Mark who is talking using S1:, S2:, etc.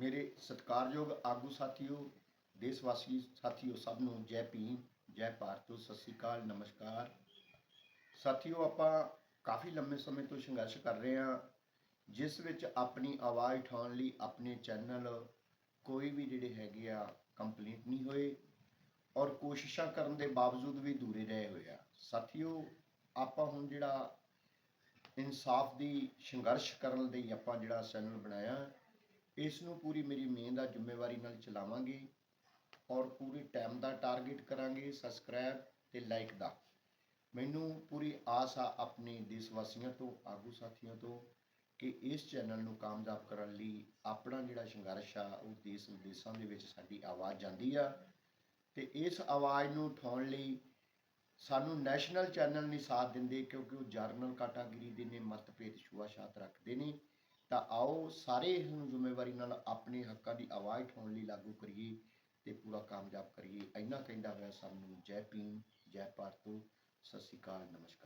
S1: ਮੇਰੇ ਸਤਿਕਾਰਯੋਗ ਆਗੂ ਸਾਥੀਓ ਦੇਸ਼ ਵਾਸੀ ਸਾਥੀਓ, ਸਭ ਨੂੰ ਜੈ ਭੀਮ, ਜੈ ਭਾਰਤ, ਸਤਿ ਸ੍ਰੀ ਅਕਾਲ, ਨਮਸਕਾਰ। ਸਾਥੀਓ, ਆਪਾਂ ਕਾਫੀ ਲੰਮੇ ਸਮੇਂ ਤੋਂ ਸੰਘਰਸ਼ ਕਰ ਰਹੇ ਹਾਂ, ਜਿਸ ਵਿੱਚ ਆਪਣੀ ਆਵਾਜ਼ ਉਠਾਉਣ ਲਈ ਆਪਣੇ ਚੈਨਲ ਕੋਈ ਵੀ ਜਿਹੜੇ ਹੈਗੇ ਆ, ਕੰਪਲੀਟ ਨਹੀਂ ਹੋਏ ਔਰ ਕੋਸ਼ਿਸ਼ਾਂ ਕਰਨ ਦੇ ਬਾਵਜੂਦ ਵੀ ਦੂਰੇ ਰਹੇ ਹੋਏ ਆ। ਸਾਥੀਓ, ਆਪਾਂ ਹੁਣ ਜਿਹੜਾ ਇਨਸਾਫ ਦੀ ਸੰਘਰਸ਼ ਕਰਨ ਲਈ ਆਪਾਂ ਜਿਹੜਾ ਚੈਨਲ ਬਣਾਇਆ ਇਸ ਨੂੰ ਪੂਰੀ ਮੇਰੀ ਮਿਹਨਤ ਦਾ ਜ਼ਿੰਮੇਵਾਰੀ ਨਾਲ ਚਲਾਵਾਂਗੇ ਔਰ ਪੂਰੇ ਟਾਈਮ ਦਾ ਟਾਰਗੇਟ ਕਰਾਂਗੇ ਸਬਸਕ੍ਰਾਈਬ ਤੇ ਲਾਈਕ ਦਾ। ਮੈਨੂੰ ਪੂਰੀ ਆਸ ਆ ਆਪਣੇ ਦੇਸ਼ ਵਾਸੀਆਂ ਤੋਂ, ਆਗੂ ਸਾਥੀਆਂ ਤੋਂ ਕਿ ਇਸ ਚੈਨਲ ਨੂੰ ਕਾਮਯਾਬ ਕਰਨ ਲਈ ਆਪਣਾ ਜਿਹੜਾ ਸੰਘਰਸ਼ ਆ, ਉਹ ਦੇਸ਼ ਵਿਦੇਸ਼ਾਂ ਦੇ ਵਿੱਚ ਸਾਡੀ ਆਵਾਜ਼ ਜਾਂਦੀ ਆ ਤੇ ਇਸ ਆਵਾਜ਼ ਨੂੰ ਉਠਾਉਣ ਲਈ ਸਾਨੂੰ ਨੈਸ਼ਨਲ ਚੈਨਲ ਨਹੀਂ ਸਾਥ ਦਿੰਦੇ ਕਿਉਂਕਿ ਉਹ ਜਰਨਲ ਕਾਟਾਗਰੀ ਦੇ ਨੇ, ਮਤਭੇਦ, ਛੂਆ-ਛਾਤ ਰੱਖਦੇ ਨੇ। ਤਾਂ ਆਓ ਸਾਰੇ ਇਸ ਨੂੰ ਜ਼ਿੰਮੇਵਾਰੀ ਨਾਲ ਆਪਣੇ ਹੱਕਾਂ ਦੀ ਆਵਾਜ਼ ਉਠਾਉਣ ਲਈ ਲਾਗੂ ਕਰੀਏ ਤੇ ਪੂਰਾ ਕਾਮਯਾਬ ਕਰੀਏ। ਇੰਨਾ ਕਹਿੰਦਾ ਹੋਇਆ ਸਭ ਨੂੰ ਜੈ ਭੀਮ, ਜੈ ਭਾਰਤ, ਸਤਿ ਸ਼੍ਰੀ ਅਕਾਲ, ਨਮਸਕਾਰ।